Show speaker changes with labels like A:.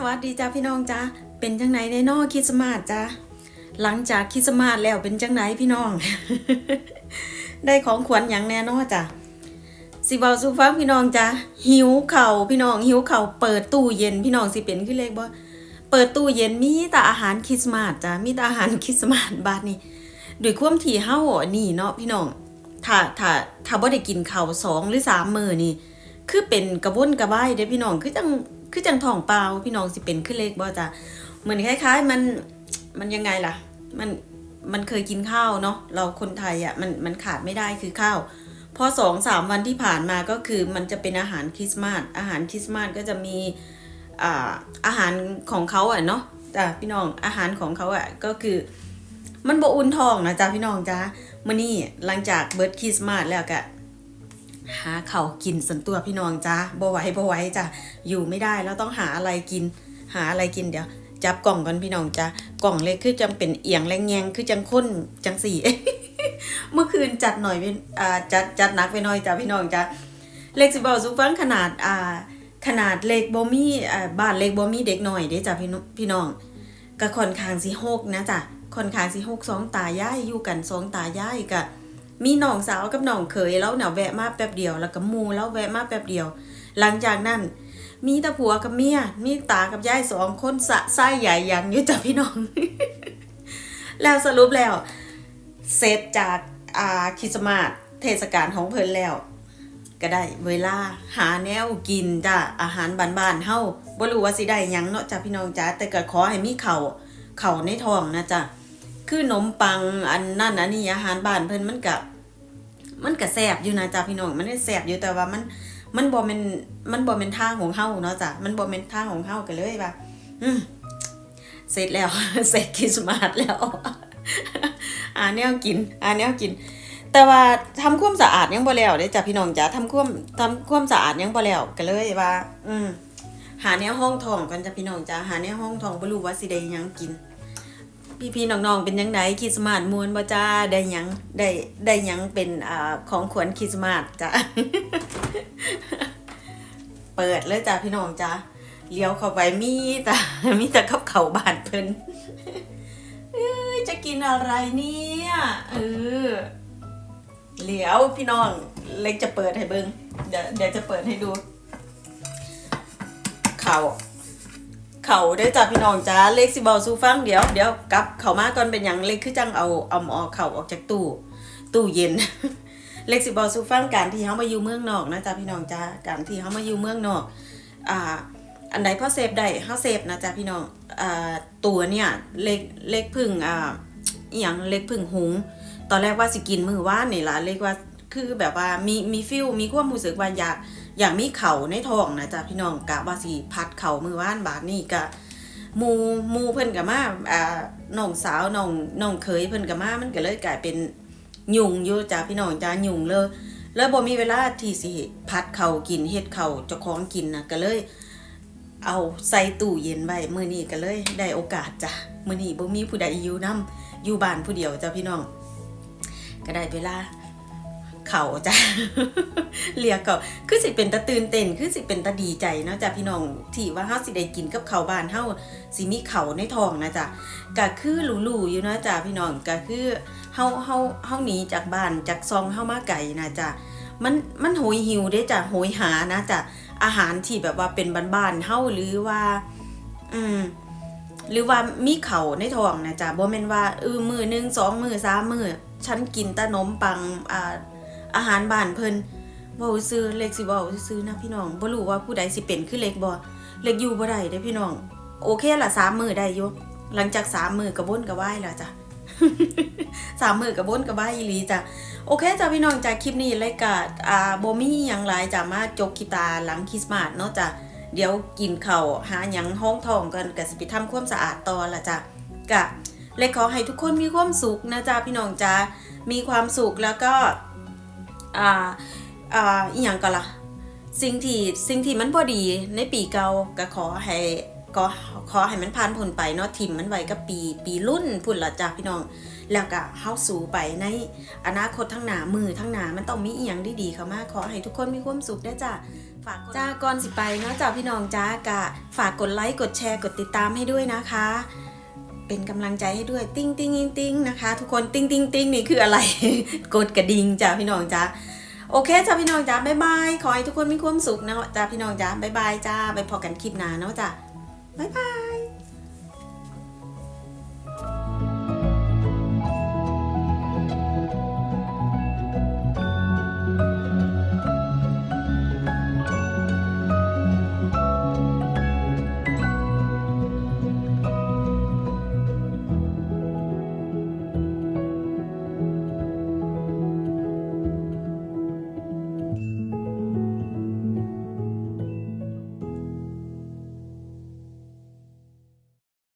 A: สวัสดีจ้าพี่น้องจ้าเป็นจังไหนในนอคิสมาสจ้าหลังจากคิสมาสแล้วเป็นจังไหนพี่น้อง ได้ของขวัญอย่างแน่นอจ้าสิเบาสุฟังพี่น้องจ้าหิวเข่าพี่น้องหิวเข่าเปิดตู้เย็นพี่น้องสิเป็นขึ้นเลขบ่เปิดตู้เย็นมีแต่อาหารคิสมาสจ้ามีแต่อาหารคิสมาสบาดนี้ด้วยความที่เฮานี่เนาะพี่น้องถ้าถ้าถ้าบ่ได้กินเข้าสองหรือสามมือนี่คือเป็นกระวนกระวายเด้พี่น้องคือจัง คือจังทองเปล่าพี่น้องสิเป็นขึ้นเล็กบ่จ้ะเหมือนคล้ายๆ มันมันยังไงล่ะ มันมันเคยกินข้าวเนาะเราคนไทยอะมันมันขาดไม่ได้คือข้าวพอสองสามวันที่ผ่านมาก็คือมันจะเป็นอาหารคริสต์มาสอาหารคริสต์มาสก็จะมีอ่าอาหารของเขาอะเนาะจ้ะพี่น้องอาหารของเขาอะก็คือมันบอุ่นทองนะจ๊ะพี่น้องจ้ะมื้อนี้หลังจากเบิร์ดคริสต์มาสแล้วก็ หาเขากินสันตัวพี่น้องจ้าบ่ไหวบ่ไหวจ้ะอยู่ไม่ได้แล้วต้องหาอะไรกิน หาอะไรกินเดี๋ยวจับกล่องก่อนพี่น้องจ้ากล่องเล็กคือจังเป็นเอียงแรงแยงคือจังค้นจังสี่เมื่อคืนจัดหน่อยเป็นอ่าจัดจัดหนักไปหน่อยจ้าพี่น้องจ้าเล็กสิบอกสุฟังขนาดอ่าขนาดเล็กบ่มีอ่าบ้านเล็กบ่มีเด็กหน่อยเด้จ้าพี่น้องพี่น้องก็ค่อนข้างสิหกนะจ้ะค่อนข้างสิหกสองตายายอยู่กันสองตายายกะ มีน้องสาวกับน้องเขยแล้วเนี่ยแวะมาแป๊บเดียว แล้วก็มูแล้วแวะมาแป๊บเดียว หลังจากนั้น มีตาผัวกับเมียมีตากับยายสองคนสะไส้ใหญ่ยังยู่จ้ะพี่น้อง แล้วสรุปแล้ว เสร็จจากอ่าคริสต์มาสเทศกาลของเพิ่นแล้ว ก็ได้เวลาหาแนวกินจ้ะอาหารบ้านๆเฮาบ่รู้ว่าสิได้หยังเนาะจ้ะพี่น้องจ้ะแต่ก็ขอให้มีเข้าวข้าในท้องนะจ้ะ คือขนมปังอันนั่นอันนี้อาหารบ้านเพิ่นมันกับมันก็แซ่บอยู่นะจ๊ะพี่น้องมันได้แซ่บอยู่แต่ว่ามันมันบ่แม่นมันบ่แม่นทางของเฮาเนาะจ้ะมันบ่แม่นทางของเฮากันเลยว่าอืมเสร็จแล้วเสร็จคริสต์มาสแล้วอ่าแนวกินอ่าแนวกิน แต่ว่าทำความสะอาดยังบ่แล้วเด้จ้ะพี่น้องจ้ะทำความทำความสะอาดยังบ่แล้วก็เลยว่า อืมหาแนวห้องทองกันจ้ะพี่น้องจ้ะหาแนวห้องทองบ่รู้ว่าสิได้ยังกิน พี่พี่ๆน้องๆ เป็นยังไงคริสต์มาสมวนบ่จ้าได้ยังได้ได้ยังเป็นอ่าของขวัญคริสต์มาสจ้ะเปิดเลยจ้ะพี่น้องจ้ะเลี้ยวเข้าไปมีแต่มีแต่กับเข่าบานเพิ่นเอ้ยจะกินอะไรเนี่ยเออเลี้ยวพี่น้องเล็กจะเปิดให้เบิงเดี๋ยวเดี๋ยวจะเปิดให้ดู เขา เขาได้จ้ะพี่น้องจ้าเล็กสิบอลซูฟังเดี๋ยวเดี๋ยวกลับเขามาก่อนเป็นอย่างเล็กคือจังเอาเอาหมอเขาออกจากตู้ตู้เย็น เล็กสิบอลซูฟังการที่เขามาอยู่เมืองนอกนะจ้ะพี่น้องจ้าการที่เขามาอยู่เมืองนอกอ่าอันใดพ่อเซฟได้เขาเซฟนะจ้ะพี่น้องอ่าตัวเนี่ยเล็กเล็กพึ่งอ่าอย่างเล็กพึ่งหุงตอนแรกว่าสิกินมือว่านนี่ล่ะเล็กว่า คือแบบว่ามีมีฟิลมีความรู้สึกว่าอยากอย่างมีเข่าในท้องนะจ๊ะพี่น้องกะว่าสิพัดเข่ามือว่านบาดนี่กะมูมูเพิ่นกะมาอ่าน้องสาวน้องน้องเคยเพิ่นกะมามันก็เลยกลายเป็นยุงอยู่จ้ะพี่น้องจ้ายุงเลย แล้วบ่มีเวลาที่สิพัดเขากินเฮ็ดเข่าเจ้าของกินนะก็เลย เอาใส่ตู้เย็นไว้มื้อนี้ก็เลยได้โอกาสจ้ะมื้อนี้บ่มีผู้ใดอยู่นํอยู่บ้านผู้เดียวจ้ะพี่น้อง ก็ได้เวลา เขาจ้ะเรียกก็คือสิเป็นตาตื่นเต้นคือสิเป็นตาดีใจนะจ้ะพี่น้องที่ว่าเฮาสิได้กินกับเขาบ้านเฮาสิมีเขาในท้องนะจ้ะก็คือหลูๆอยู่นะจ้ะพี่น้องก็คือเฮาเฮาเฮาหนีจากบ้านจากซองเฮามาไกลนะจ้ะมันมันโหยหิวเด้จ้ะโหยหานะจ้ะอาหารที่แบบว่าเป็นบ้านๆเฮาหรือว่า อืมหรือว่ามีเขาในท้องนะจ๊ะบ่แม่นว่าเออมือหนึ่งสองมือสามมือฉันกินต่นมปังอ่า อาหารบ้านเพิ่นเว้าซื้อเล็กสิเว้าซื้อนะพี่น้องบ่รู้ว่าผู้ใดสิเป็นคือเล็กบ่เล็กอยู่บ่ได้เด้พี่น้อง โอเคละสามมือได้อยู่หลังจากสามมือก็บ่นก็ไหว้แล้วจ้ะสามมือก็บ่นก็ไหว้อีหลีจ้ะโอเคจ้ะพี่น้องจ้ะคลิปนี้รายการอ่าบ่มีหยังหลายจ้ะมาจกกีตาหลังคริสต์มาสเนาะจ้ะเดี๋ยวกินข้าวหาหยังห้องทองกันก็สิไปทำความสะอาดต่อละจ้ะกะเลยขอให้ทุกคนมีความสุขนะจ๊ะพี่น้องจ้ามีความสุขแล้วก็ อ่าอ่าอีหยังก็ล่ะสิ่งที่สิ่งที่มันพอดีในปีเก่าก็ขอให้ก็ขอให้มันผ่านพ้นไปเนาะทิมมันไว้กับปีปีรุ่นพุ่นละจ้ะพี่น้อง แล้วก็เฮาสู่ไปในอนาคตทั้งหนามือทั้งหนามันต้องมีอีหยังดีๆเข้ามาขอให้ทุกคนมีความสุขเด้จ้ะฝากจ้าก่อนสิไปเนาะจ้าพี่น้องจ้ากะฝากกดไลค์กดแชร์กดติดตามให้ด้วยนะคะ เป็นกำลังใจให้ด้วยติ้งติ้งติ้งติ้งนะคะ ทุกคนติ้งติ้งติ้งนี่คืออะไร กดกระดิ่งจ้าพี่น้องจ้าโอเคจ้าพี่น้องจ้าบ๊ายบายขอให้ทุกคนมีความสุขนะจ้าพี่น้องจ้าบ๊ายบายจ้าไปพอกันคลิปหน้าเนาะจ้าบ๊ายบาย